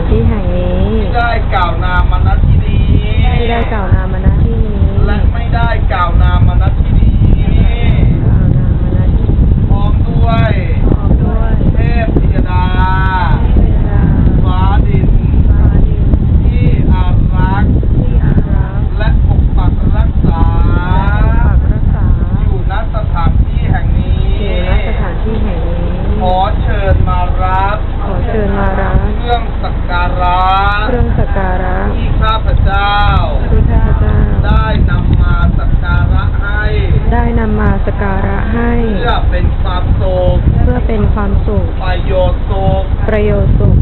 านที่แห่งนี้ไม่ได้กล่าวนามมาณที่นี้ไม่ได้กล่าวนามมาณที่นี้และไม่ได้กล่าวนาม เป็นความสุข ประโยชน์สุขประโยชน์สุข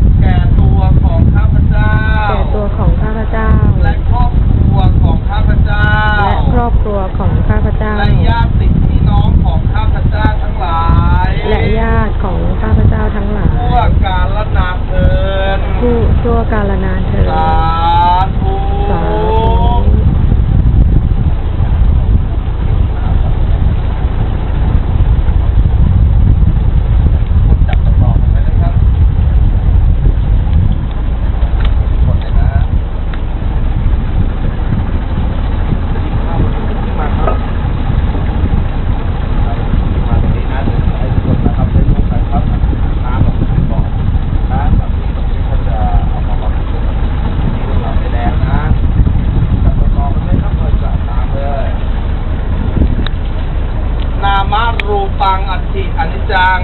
ปังอธิอนิจัง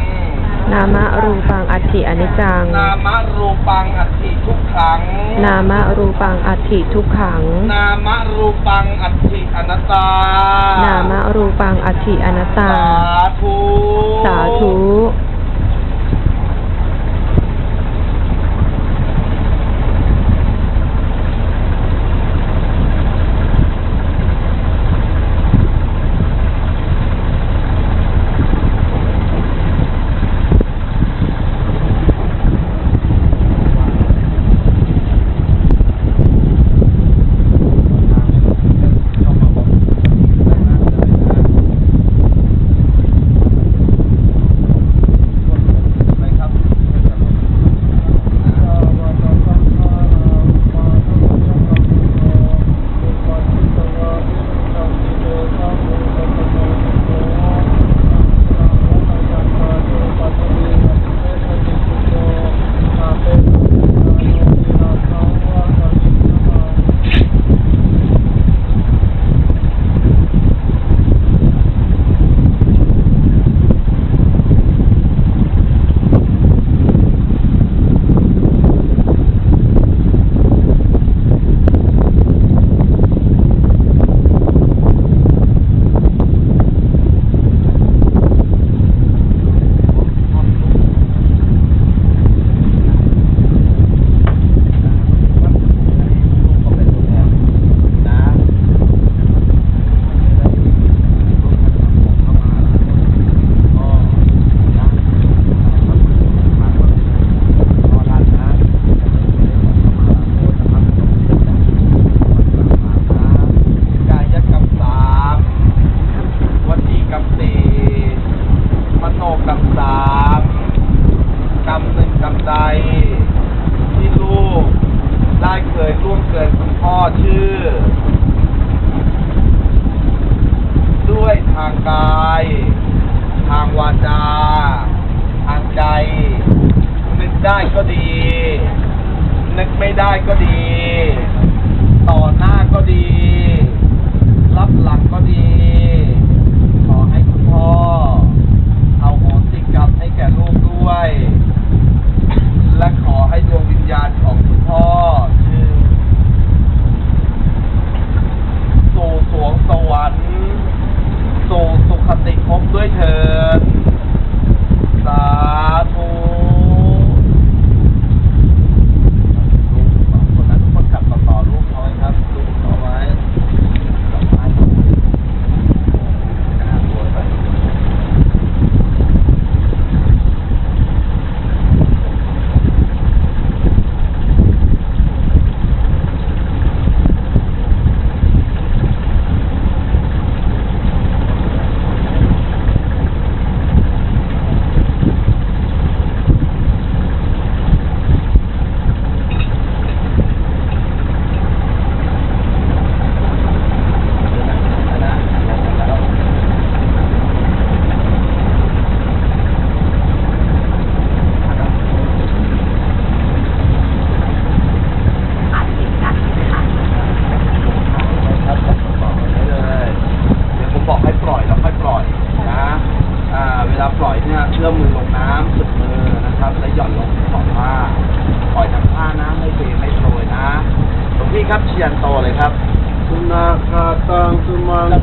นามะรูปังอัติอนิจัง นามรูปังอธิทุกขัง นามะรูปังอัติทุกขัง นามรูปังอธิอนัตตานามะรูปังอัติอนัตตา สาธุ สาธุ ใด ที่ลูกได้เคยร่วมเกินคุณพ่อชื่อ ด้วยทางกาย ทางวาจา ทางใจ นึกได้ก็ดี นึกไม่ได้ก็ดี ต่อหน้าก็ดี รับหลังก็ดี ขอให้คุณพ่อ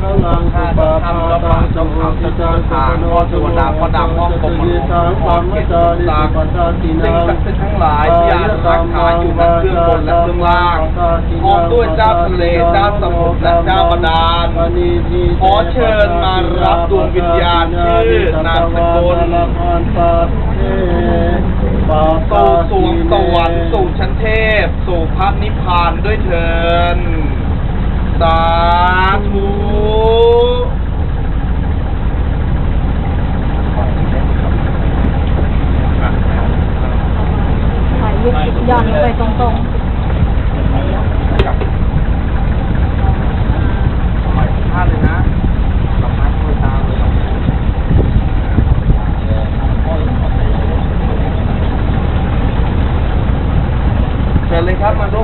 สุมังแล้วสุก็ลังสุปาปาตังสุโติจังสุปโนสุโนตังสุติสังสัมมจาริสุปัสสาติสิ่นังงศักดิ์สิทธิ์ทั้งหลายที่อารักขาอยู่ณเบื้องบนและเบื้องล่างพร้อมด้วยเจ้าทะเลเจ้าสมุทรและเจ้าบาดาลขอเชิญมารับดวงวิญญาณชื่อนามสกุลสู่สวงสวรรค์สู่ชั้นเทพ สู่พระนิพพานด้วยเถิน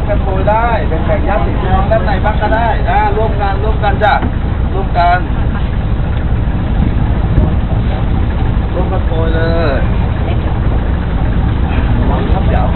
กันโกยได้เป็นแข่งยัดติพี่น้องด้านในบ้างก็ได้นะร่วมกันร่วมกันจ้ะร่วมกันร่วมกันโกยเลยคทับเดี๋ยว